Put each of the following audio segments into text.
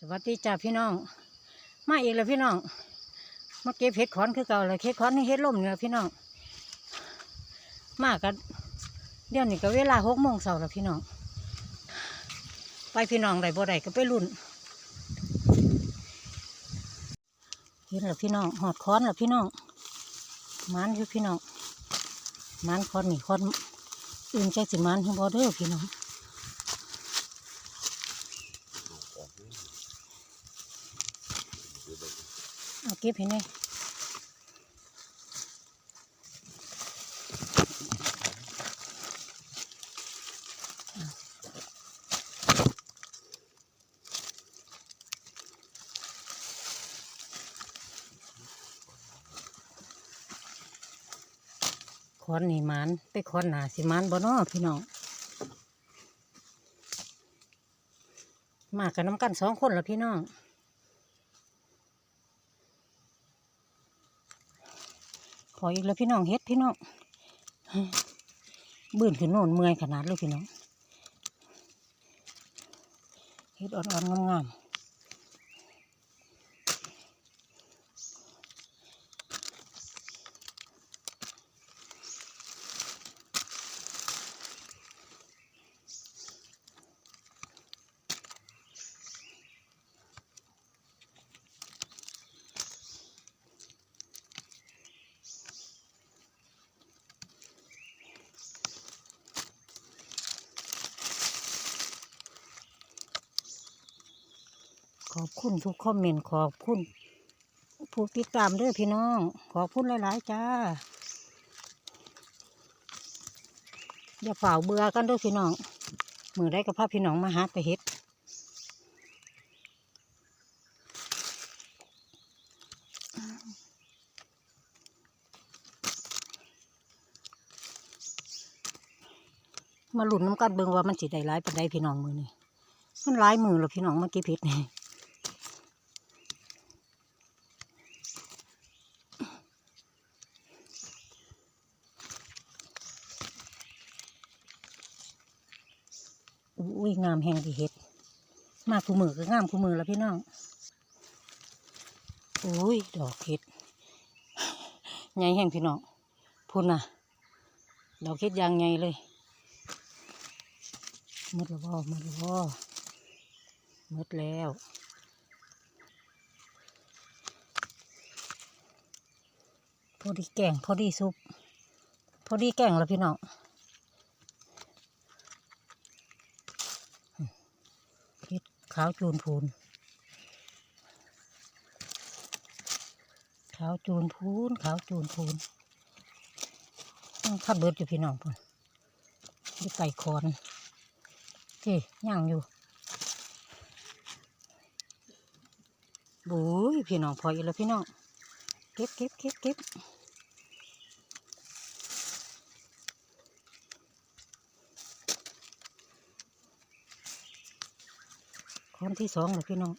สวัสดีจ้าพี่น้อง มาอีกแล้วพี่น้องมาเก็บเห็ดขอนคือเก่าเลยเห็ดขอนนี่เห็ดล่มเนี่ยพี่น้อง มากันเดี๋ยวนี้ก็เวลาหกโมงเช้าแล้วพี่น้อง ไปพี่น้องได้บ่ได้ก็ไปรุ่นเห็นแล้วพี่น้องหอดค้อนแล้วพี่น้องมันอยู่พี่น้องมันค้อนนี่ค้อนอื่นใจสิมันทั้งบอเด้อพี่น้อง เอาเก็บเห็นไหมคอนนี่มันไปคอนหนาสิมันบ่น้อพี่น้องมากันน้ำกันสองคนละพี่น้อง ขออีกแล้วพี่น้องเฮ็ดพี่น้องบื่นขึ้นโน่นเมื่อยขนาดเลยพี่น้องเฮ็ดอ่อนๆงามๆ อบคุณทุกคอมเมนต์ขอบคุณผู้ติดตามด้อพี่น้อง ขอบคุณหลาย ๆ จ้า อย่าเฝ้าเบื่อกันด้อพี่น้อง มือได้กับพาพี่น้องมาหาไปเฮ็ดมาหลุนน้ำกันเบิงว่ามันสิได้ร้ายปานใดพี่น้องมือนี่มันร้ายมือแล้วพี่น้องเมื่อกี้พิษนี่อุ้ยงามแหงที่เฮ็ด มากคู่มือก็งามคู่มือแล้วพี่น้องอุ้ยดอกเฮ็ดใหญ่แหงพี่น้องพุ่นน่ะ ดอกเฮ็ดยางใหญ่เลยหมดแล้วบ่หมดแล้วบ่หมดแล้วพอดีแกงพอดีซุปพอดีแกงแล้วพี่น้องเฮ็ด ขาวจูนพูน ขาวจูนพูน ขาวจูนพูนต้องขับเบิดอยู่พี่น้องพุ่นดีไก่คอนที่ย่างอยู่บุ้ยพี่น้องพออีกแล้วพี่น้อง เก็บเก็บเก็บเก็บ คนที่สองเลยพี่น้อง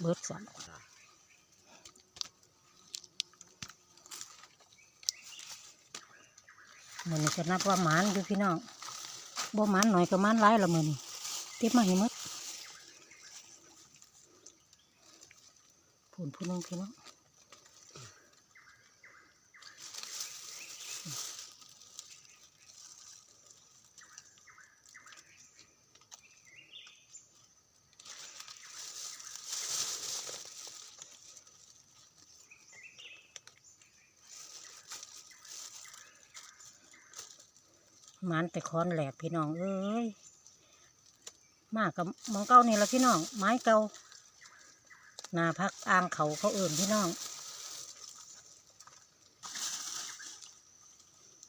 เบิดสันมือนี้จะนับว่าหมานอยู่พี่น้องบ่หมานหน่อยก็หมานหลายละมือนี้เก็บมาให้หมดพู นึงพี่น้องมานแต่คอนแหลกพี่น้องเอ้ยมากกับมองเก้านี่ละพี่น้องไม้เก่า นาพักอ้างเขาเขาเอื่นพี่น้อง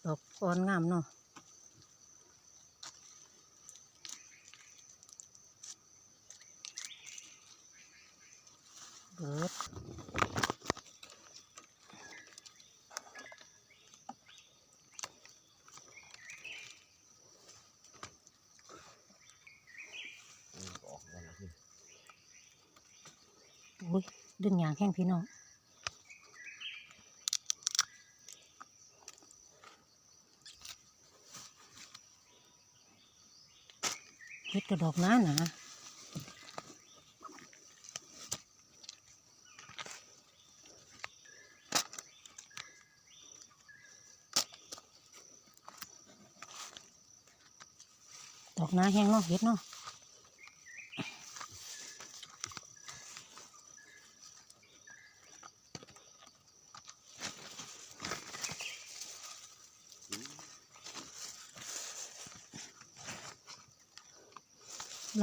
ดอกอ่อนงามเนาะ ดึงยางแข้งพี่น้องเฮ็ดกระดอกน้าหนาดอกน้าแห้งเนาะเฮ็ดเนาะ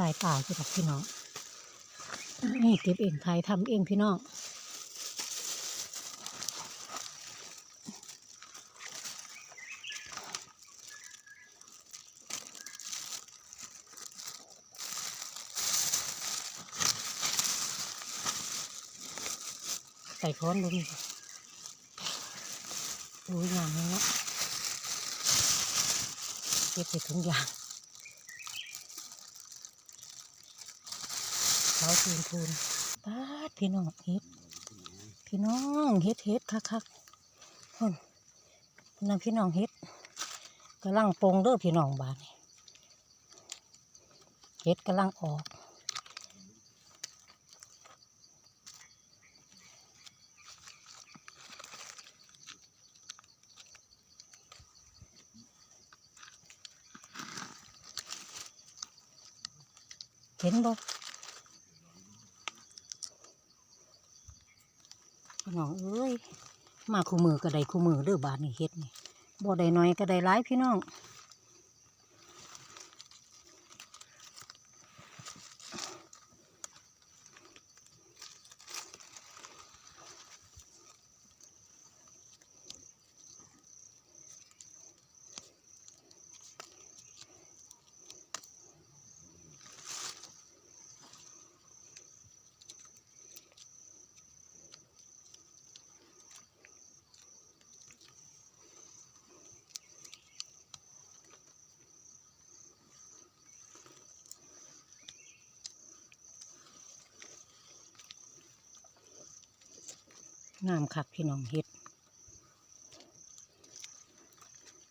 หลายป่าคือดอกพี่น้องนี่เก็บเองขายทำเองพี่น้องใส่ค้อนลงนี่ดูงามเลยเนาะเก็บใส่ถุงยาง เขาทูนทูนป้าพี่น้องเฮ็ด พี่น้องเฮ็ดเฮ็ดคักคักคนนั่นพี่น้องเฮ็ดกำลังปงเด้อพี่น้องบานนี่เฮ็ดกำลังออกเห็นบ่ พี่น้องเอ้ยมาคู่มือก็ได้คู่มือเด้อบาทนี่เฮ็ดนี่บ่ได้น้อยก็ได้หลายพี่น้อง งามคักพี่น้องเฮ็ด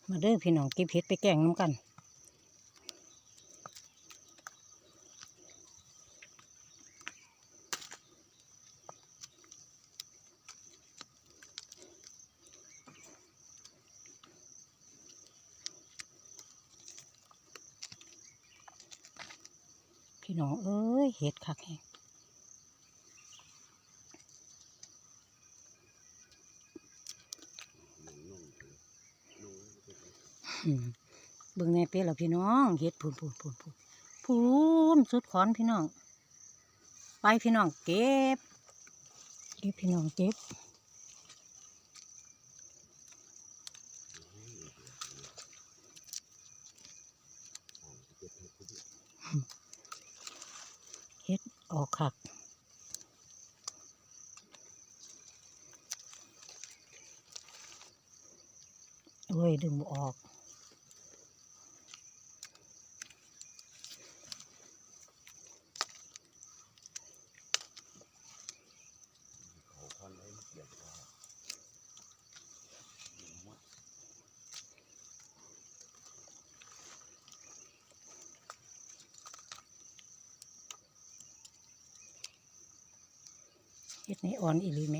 มาเด้อพี่น้องก็บเฮ็ดไปแกงน้ำกัน พี่น้องเอ้ยเฮ็ดคักแฮง เบิ่งแน่เป็ดแล้วพี่น้องเฮ็ดพูนพูนพูนพูนพูนสุดขอนพี่น้อง ไปพี่น้องเก็บเก็บพี่น้องเก็บเฮ็ดออกคักโอ้ยดึงบ่ออก เฮ็ดนี่อ่อนอีหลีไหม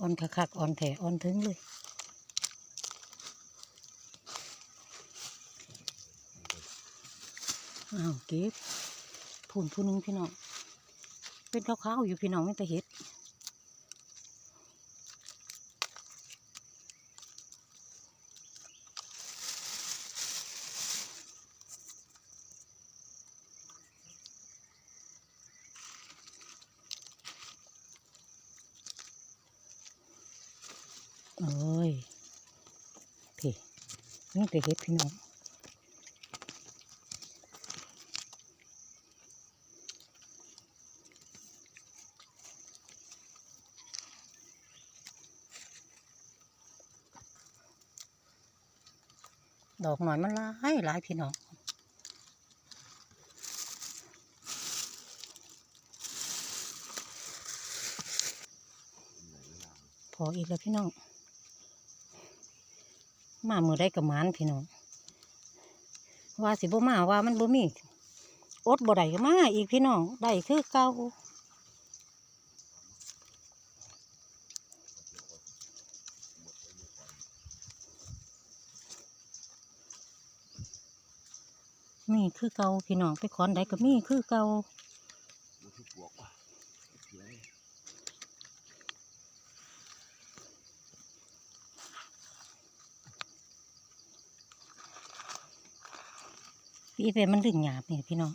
อ่อนคักๆอ่อนแถอ่อนถึงเลยอ้าวเก็บผุนผู้หนึงพี่น้องเป็นขาวๆอยู่พี่น้องไม่แต่เห็ด โอ้ยพี่นี่แต่เห็ดพี่น้องดอกหน่อยมันหลายหลายพี่น้องพออีกแล้วพี่น้อง มามือได้กับมันพี่น้องว่าสิบ่มาว่ามันบ่มีอดบ่ได้ก็มาอีกพี่น้องได้คือเก่ามีคือเก่าพี่น้องไปขอนใดก็มีคือเก่า มันคือปวกว่ะเสีย พี่เป็นมันดึงหยาบนี่พี่น้อง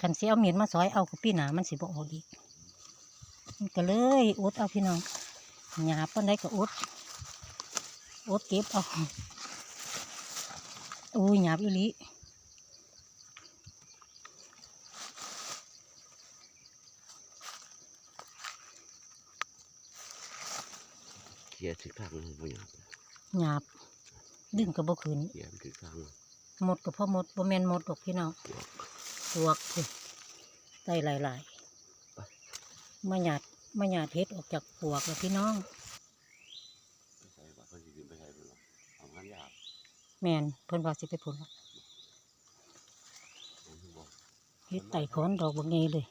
ขันเสียเอาเหมียนมาซอยเอากับพี่หนามันสิบออกอีกก็เลยอดเอาพี่น้องหยาบปานไดก็อดอดเก็บเอาอุ้ยหยาบอีลี เสียถึงทางเลยบ่อยากหยาบ ดึงกับบ่ขืนเสียมันถึงทางเลยหมดกับพ่อหมดบ่แมนหมดดอกพี่น้องปวกสวกสิได้หลายๆมาหยาดมาหยาดเฮ็ดออกจากปวกแล้วพี่น้องไปใส่ว่าเพิ่นสิขึ้นไปใส่เพิ่นหรอกเอางานยากแมนเพิ่นว่าสิไปผลละผมถึงบอกเฮ็ดไต่ขอนดอกบางนี้เลย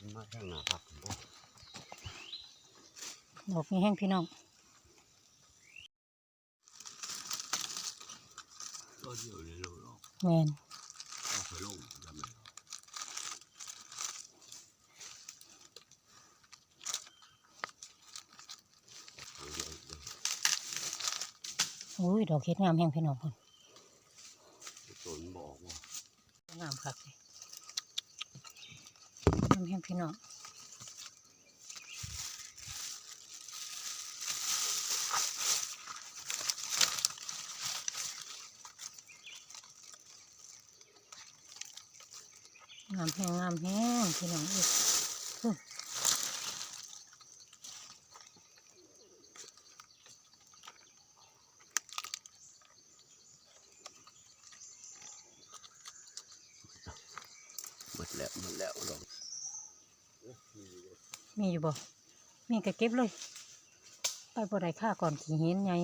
มันมาทางหน้าพักผมบอกดอกนี้แห้งพี่น้อง ก็เดียวเลยเราหรอกแมนเอาไปลงทำไมเอาเดี๋ยวเดี๋ยวอุ้ยดอกเฮ็ดงามแห้งพี่น้องเพิ่นต้นบอกว่า งามคักเลยงามแห้งพี่น้อง งามแห้งงามแห้งพี่น้องอ้ยหมดแล้วหมดแล้วดอกมีอยู่บ่ มีก็เก็บเลย ไปบ่ได้ค่าก่อนขี่เห็นไง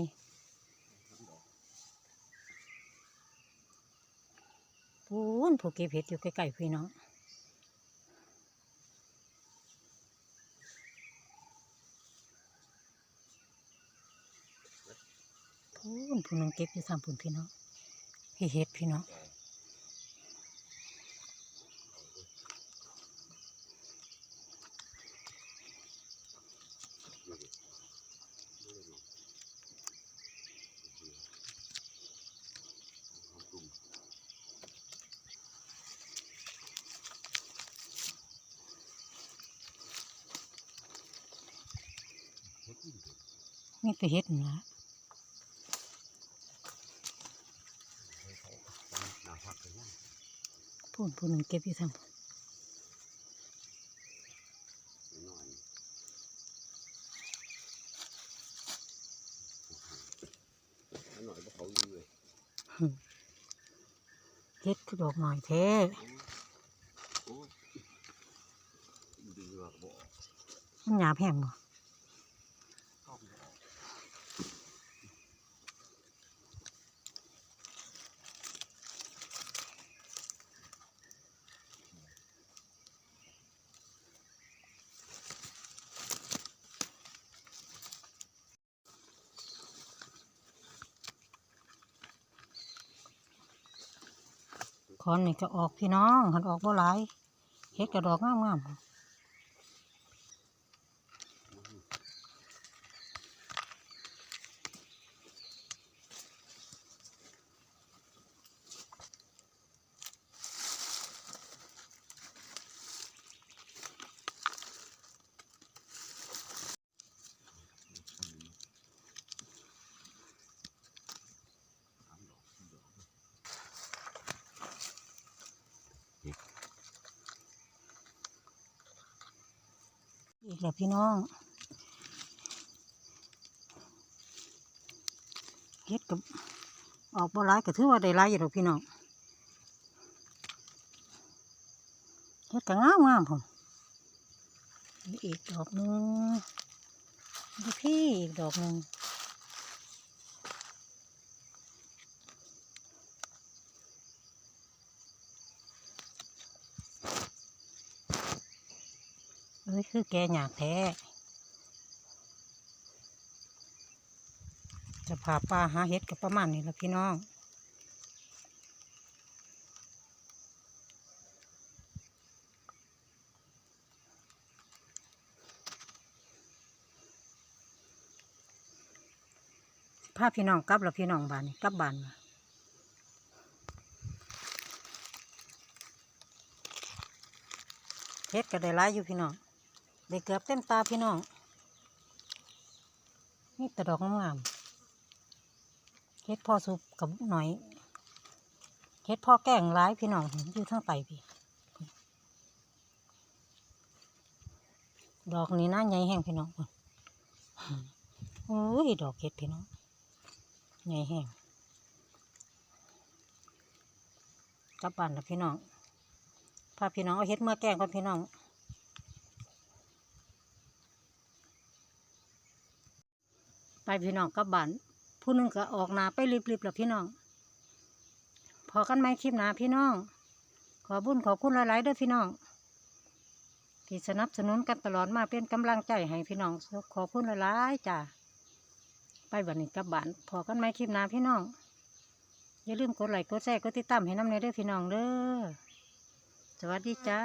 พู นผู้เก็บเห็ดอยู่ใกล้ๆพี่น้องพูนผู้น้องเก็บอยู่ทางพูนพี่น้องพี่เห็ดพี่น้อง มีแต่เห็ดนั่นละหน้าพักเลยนะพูนผู้นึงเก็บอยู่ทางพูนน้อยอันหน่อยพวกเขาอยู่เลยเห็ดคือดอกหน่อยแท้โอ้ยดึงว่าบอกมันหยาบแห้งบ่ เข้าไม่ออก คอนนี่ก็ออกพี่น้องหันออกบ่หลายเฮ็ดกระดอกงามๆ อีกแล้วพี่น้องเฮ็ดกับออกบ่หลายก็ถือว่าได้ร้ายอยู่ดอกพี่น้องเฮ็ดก็งามงามผมอีกดอกหนึงดูพี่อีกดอกหนึ่ง เอ้ยคือแกอยากแท้จะพาป้าหาเห็ดกับประมาณนี้และพี่น้องพาพี่น้องกลับแล้วพี่น้องบ้านกลับบ้านมาเฮ็ดก็ได้หลายอยู่พี่น้อง ได้เกือบเต็มตาพี่น้อง นี่แต่ดอกงามเฮ็ดพ่อสุกกับหน่อยเฮ็ดพ่อแกงหลายพี่น้องอยู่ทั้งไตพี่ ดอกนี้น่าใหญ่แห้งพี่น้องโอ้ยดอกเห็ดพี่น้องใหญ่แห้งกลับบ้านแล้วพี่น้องพาพี่น้องเอาเฮ็ดเมื่อแกงก่อนพี่น้อง ไปพี่น้องกับบ้านผู้นึงก็ออกนาไปรีบๆแล้วพี่น้อง พอกันไหมคลิปหนาพี่น้อง ขอบุญขอคุณหลายๆเด้วยพี่น้องที่สนับสนุนกันตลอดมาเป็นกำลังใจให้พี่น้อง ขอคุณหลายๆจ้าไปบันนี้กับบ้านพอกันไหมคลิปหน้าพี่น้องอย่าลืมกดไลค์กดแชร์กดติดตามให้น้ำในเด้อพี่น้องเด้อสวัสดีจ้า